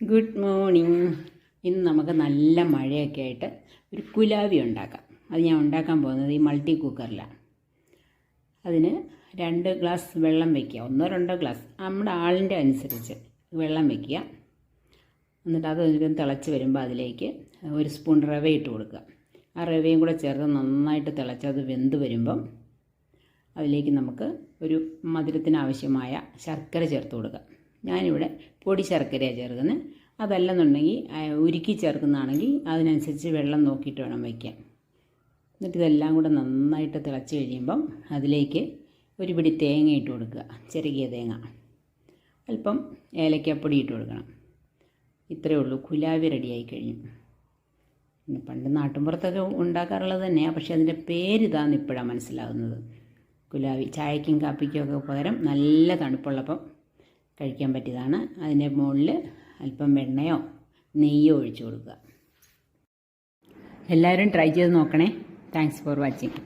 Good morning ഇന്ന് നമുക്ക് നല്ല മഴയൊക്കെ ആയിട്ട് ഒരു കുലാവി ഉണ്ടാക്കാം. അത് ഞാൻ ഉണ്ടാക്കാൻ പോകുന്നത് ഈ മൾട്ടി കുക്കറിലാണ് അതിന് രണ്ട് ഗ്ലാസ് വെള്ളം വയ്ക്കുക ഒന്നോ രണ്ടോ ഗ്ലാസ് നമ്മുടെ ആളിന്റെ അനുസരിച്ച് വെള്ളം വയ്ക്കുക എന്നിട്ട് അത് ഒരു തിളച്ച് വരുമ്പോൾ അതിലേക്ക് ഒരു സ്പൂൺ റവ ഇട്ട് കൊടുക്കുക. ആ റവയും കൂടെ ചേർത്ത് നന്നായിട്ട് തിളച്ച് അത് വെന്ത് വരുമ്പം അതിലേക്ക് നമുക്ക് ഒരു മധുരത്തിന് ആവശ്യമായ ശർക്കര ചേർത്ത് കൊടുക്കുക ഞാനിവിടെ പൊടി ശർക്കരയാണ് ചേർക്കുന്നത് അതല്ലെന്നുണ്ടെങ്കിൽ ഉരുക്കി ചേർക്കുന്നതാണെങ്കിൽ അതിനനുസരിച്ച് വെള്ളം നോക്കിയിട്ട് വേണം വയ്ക്കാൻ. എന്നിട്ട് ഇതെല്ലാം കൂടെ നന്നായിട്ട് തിളച്ച് കഴിയുമ്പം അതിലേക്ക് ഒരു പിടി തേങ്ങ ഇട്ട് കൊടുക്കുക. ചെറുകിയ തേങ്ങ. അല്പം ഏലക്കപ്പൊടി ഇട്ട് കൊടുക്കണം. ഇത്രയേ ഉള്ളൂ. കുലാവി റെഡിയായി കഴിഞ്ഞു. പണ്ട് നാട്ടുമ്പുറത്തൊക്കെ ഉണ്ടാക്കാറുള്ളത് തന്നെയാണ് പക്ഷേ അതിന്റെ പേരിതാന്ന് ഇപ്പോഴാണ് മനസ്സിലാകുന്നത് കുലാവി ചായക്കും കാപ്പിക്കും ഒക്കെ പകരം നല്ല തണുപ്പുള്ളപ്പം കഴിക്കാൻ പറ്റിയതാണ്. അതിന്റെ മുകളിൽ അല്പം വെണ്ണയോ നെയ്യോ ഒഴിച്ചു കൊടുക്കുക. എല്ലാവരും ട്രൈ ചെയ്ത് നോക്കണേ. Thanks for watching